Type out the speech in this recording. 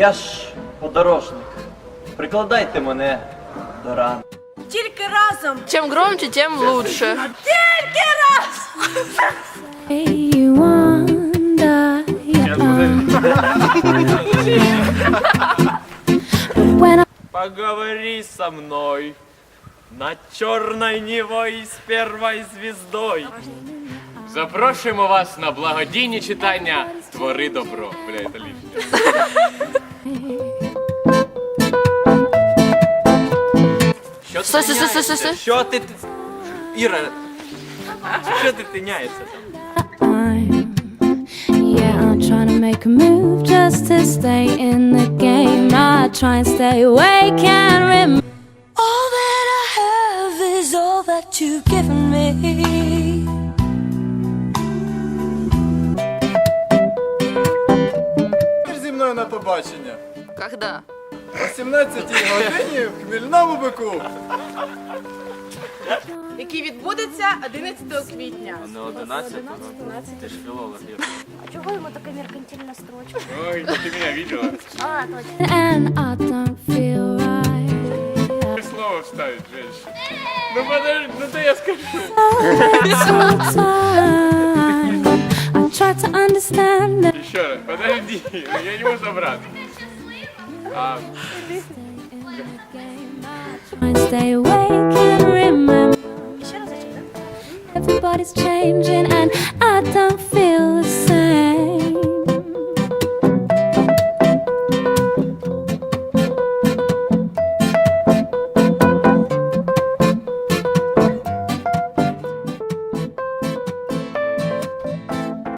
Я ж подорожник. Прикладайте мене до ран. Тільки разом. Чем громче, тем лучше. Тільки раз! Поговори со мной над черной Невой с первой звездой. Запрошуємо вас на благодійні читання Твори добро. Бля, це лишнє. Що Стой, стой, стой, стой, стой, стой. Що ти... ти- Іра, що ти тиняєшся там? I'm, yeah, I'm trying to make a move just to stay in the game. I try and stay awake and remember. All that I have is all that you've given me. Побачення. Когда? О 17 годині в хмільному бику. який відбудеться 11 квітня. Не 11, ти ж філолог. Іра. Чого йому така меркантильна строчка? Ой, ти мене бачила? А, точно. And I don't feel right. Слово вставить, женщина. Ну подожди, ну то я скажу. I try to understand. Еще раз, подожди, я не можу забрати. А, Try and stay awake and remember. І ще разочок, да? Everybody's changing and I don't feel the